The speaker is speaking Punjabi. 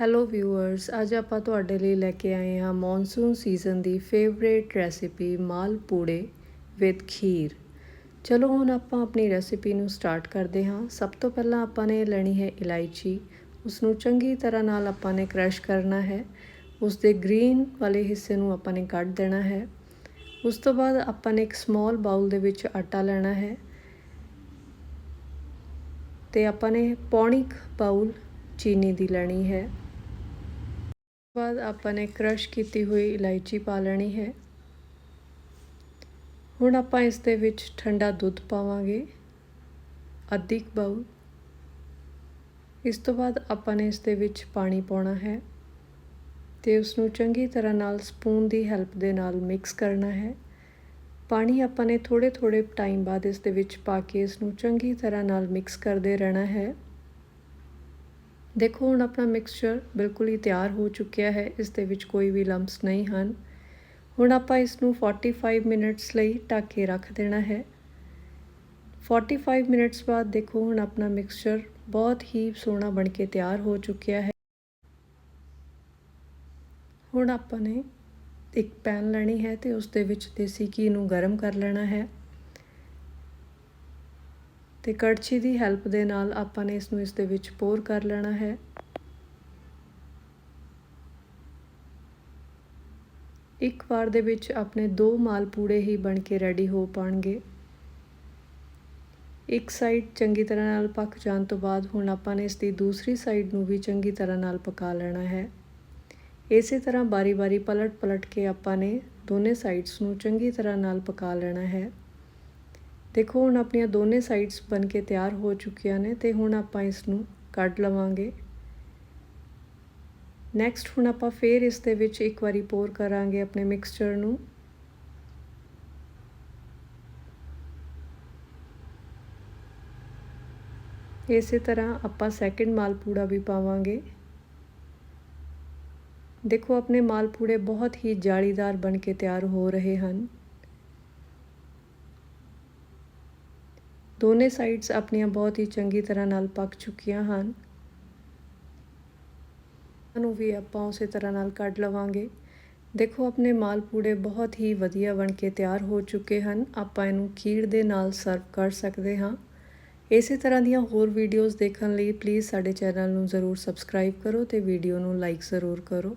ਹੈਲੋ ਵਿਊਅਰਸ ਅੱਜ ਆਪਾਂ ਤੁਹਾਡੇ ਲਈ ਲੈ ਕੇ ਆਏ ਹਾਂ monsoon season the favourite recipe malpua with kheer. ਚਲੋ, ਹੁਣ ਆਪਾਂ ਆਪਣੀ ਰੈਸਿਪੀ ਨੂੰ ਸਟਾਰਟ ਕਰਦੇ ਹਾਂ। ਸਭ ਤੋਂ ਪਹਿਲਾਂ ਆਪਾਂ ਨੇ ਲੈਣੀ ਹੈ ਇਲਾਇਚੀ। ਉਸ ਨੂੰ ਚੰਗੀ ਤਰ੍ਹਾਂ ਨਾਲ ਆਪਾਂ ਨੇ ਕ੍ਰਸ਼ ਕਰਨਾ ਹੈ। ਉਸ ਦੇ ਗ੍ਰੀਨ ਵਾਲੇ ਹਿੱਸੇ ਨੂੰ ਆਪਾਂ ਨੇ ਕੱਢ ਦੇਣਾ ਹੈ। ਉਸ ਤੋਂ ਬਾਅਦ ਆਪਾਂ ਨੇ ਇੱਕ ਸਮਾਲ ਬਾਉਲ ਦੇ ਵਿੱਚ ਆਟਾ ਲੈਣਾ ਹੈ। ਤੇ ਆਪਾਂ ਨੇ ਪੌਣੀ ਬਾਉਲ ਚੀਨੀ ਦੀ ਲੈਣੀ ਹੈ। ਬਾਅਦ ਆਪਾਂ ਨੇ ਕ੍ਰਸ਼ ਕੀਤੀ ਹੋਈ ਇਲਾਇਚੀ ਪਾ ਲੈਣੀ ਹੈ। ਹੁਣ ਆਪਾਂ ਇਸ ਦੇ ਵਿੱਚ ਠੰਡਾ ਦੁੱਧ ਪਾਵਾਂਗੇ। ਅੱਧੀ ਬਾਉਲ ਇਸ ਤੋਂ ਬਾਅਦ ਆਪਾਂ ਨੇ ਇਸ ਦੇ ਵਿੱਚ ਪਾਣੀ ਪਾਉਣਾ ਹੈ ਤੇ ਉਸ ਨੂੰ ਚੰਗੀ ਤਰ੍ਹਾਂ ਨਾਲ ਸਪੂਨ ਦੀ ਹੈਲਪ ਦੇ ਨਾਲ ਮਿਕਸ ਕਰਨਾ ਹੈ। ਪਾਣੀ ਆਪਾਂ ਨੇ ਥੋੜੇ ਥੋੜੇ ਟਾਈਮ ਬਾਅਦ ਇਸ ਦੇ ਵਿੱਚ ਪਾ ਕੇ ਇਸ ਨੂੰ ਚੰਗੀ ਤਰ੍ਹਾਂ ਨਾਲ ਮਿਕਸ ਕਰਦੇ ਰਹਿਣਾ ਹੈ। ਦੇਖੋ, ਹੁਣ ਆਪਣਾ ਮਿਕਸਚਰ ਬਿਲਕੁਲ ਹੀ ਤਿਆਰ ਹੋ ਚੁੱਕਿਆ ਹੈ, ਇਸ ਦੇ ਵਿੱਚ ਕੋਈ ਵੀ ਲੰਪਸ ਨਹੀਂ ਹਨ। ਹੁਣ ਆਪਾਂ ਇਸ ਨੂੰ 45 ਮਿੰਟਸ ਲਈ ਢੱਕ ਕੇ ਰੱਖ ਦੇਣਾ ਹੈ। 45 ਮਿੰਟਸ ਬਾਅਦ ਦੇਖੋ, ਹੁਣ ਆਪਣਾ ਮਿਕਸਚਰ ਬਹੁਤ ਹੀ ਸੋਹਣਾ ਬਣ ਕੇ ਤਿਆਰ ਹੋ ਚੁੱਕਿਆ ਹੈ। ਹੁਣ ਆਪਾਂ ਨੇ ਇੱਕ ਪੈਨ ਲੈਣੀ ਹੈ ਤੇ ਉਸ ਦੇ ਵਿੱਚ ਦੇਸੀ ਘੀ ਨੂੰ ਗਰਮ ਕਰ ਲੈਣਾ ਹੈ। ਤੇ ਕੜਛੀ ਦੀ ਹੈਲਪ ਦੇ ਨਾਲ ਆਪਾਂ ਨੇ ਇਸ ਨੂੰ ਇਸ ਦੇ ਵਿੱਚ ਪੋਰ ਕਰ ਲੈਣਾ ਹੈ। ਇੱਕ ਵਾਰ ਦੇ ਵਿੱਚ ਆਪਣੇ ਦੋ ਮਾਲ ਪੂੜੇ ਹੀ ਬਣ ਕੇ ਰੈਡੀ ਹੋ ਪਾਣਗੇ। ਇੱਕ ਸਾਈਡ ਚੰਗੀ ਤਰ੍ਹਾਂ ਨਾਲ ਪੱਕ ਜਾਣ ਤੋਂ ਬਾਅਦ ਹੁਣ ਆਪਾਂ ਨੇ ਇਸ ਦੀ ਦੂਸਰੀ ਸਾਈਡ ਨੂੰ ਵੀ ਚੰਗੀ ਤਰ੍ਹਾਂ ਨਾਲ ਪਕਾ ਲੈਣਾ ਹੈ। ਇਸੇ ਤਰ੍ਹਾਂ ਬਾਰੀ-ਬਾਰੀ ਪਲਟ-ਪਲਟ ਕੇ ਆਪਾਂ ਨੇ ਦੋਨੇ ਸਾਈਡਸ ਨੂੰ ਚੰਗੀ ਤਰ੍ਹਾਂ ਨਾਲ ਪਕਾ ਲੈਣਾ ਹੈ। ਦੇਖੋ, ਹੁਣ ਆਪਣੀਆਂ ਦੋਨੇ ਸਾਈਡਸ ਬਣ ਕੇ ਤਿਆਰ ਹੋ ਚੁੱਕੀਆਂ ਨੇ ਤੇ ਹੁਣ ਆਪਾਂ ਇਸ ਨੂੰ ਕੱਢ ਲਵਾਂਗੇ। ਨੈਕਸਟ ਹੁਣ ਆਪਾਂ ਫੇਰ ਇਸ ਦੇ ਵਿੱਚ ਇੱਕ ਵਾਰੀ ਪੋਰ ਕਰਾਂਗੇ ਆਪਣੇ ਮਿਕਸਚਰ ਨੂੰ। ਇਸੇ ਤਰ੍ਹਾਂ ਆਪਾਂ ਸੈਕਿੰਡ ਮਾਲਪੂੜਾ ਵੀ ਪਾਵਾਂਗੇ। ਦੇਖੋ, ਆਪਣੇ ਮਾਲਪੂੜੇ ਬਹੁਤ ਹੀ ਜਾਲੀਦਾਰ ਬਣ ਕੇ ਤਿਆਰ ਹੋ ਰਹੇ ਹਨ। ਦੋਨੇ ਸਾਈਡਸ ਆਪਣੀਆਂ ਬਹੁਤ ਹੀ ਚੰਗੀ ਤਰ੍ਹਾਂ ਨਾਲ ਪੱਕ ਚੁੱਕੀਆਂ ਹਨ। ਨੂੰ ਵੀ ਆਪਾਂ ਉਸੇ ਤਰ੍ਹਾਂ ਨਾਲ ਕੱਢ ਲਵਾਂਗੇ। ਦੇਖੋ, ਆਪਣੇ ਮਾਲਪੂੜੇ ਬਹੁਤ ਹੀ ਵਧੀਆ ਬਣ ਕੇ ਤਿਆਰ ਹੋ ਚੁੱਕੇ ਹਨ। ਆਪਾਂ ਇਹਨੂੰ ਖੀਰ ਦੇ ਨਾਲ ਸਰਵ ਕਰ ਸਕਦੇ ਹਾਂ। ਇਸੇ ਤਰ੍ਹਾਂ ਦੀਆਂ ਹੋਰ ਵੀਡੀਓਜ਼ ਦੇਖਣ ਲਈ ਪਲੀਜ਼ ਸਾਡੇ ਚੈਨਲ ਨੂੰ ਜ਼ਰੂਰ ਸਬਸਕ੍ਰਾਈਬ ਕਰੋ ਤੇ ਵੀਡੀਓ ਨੂੰ ਲਾਈਕ ਜ਼ਰੂਰ ਕਰੋ।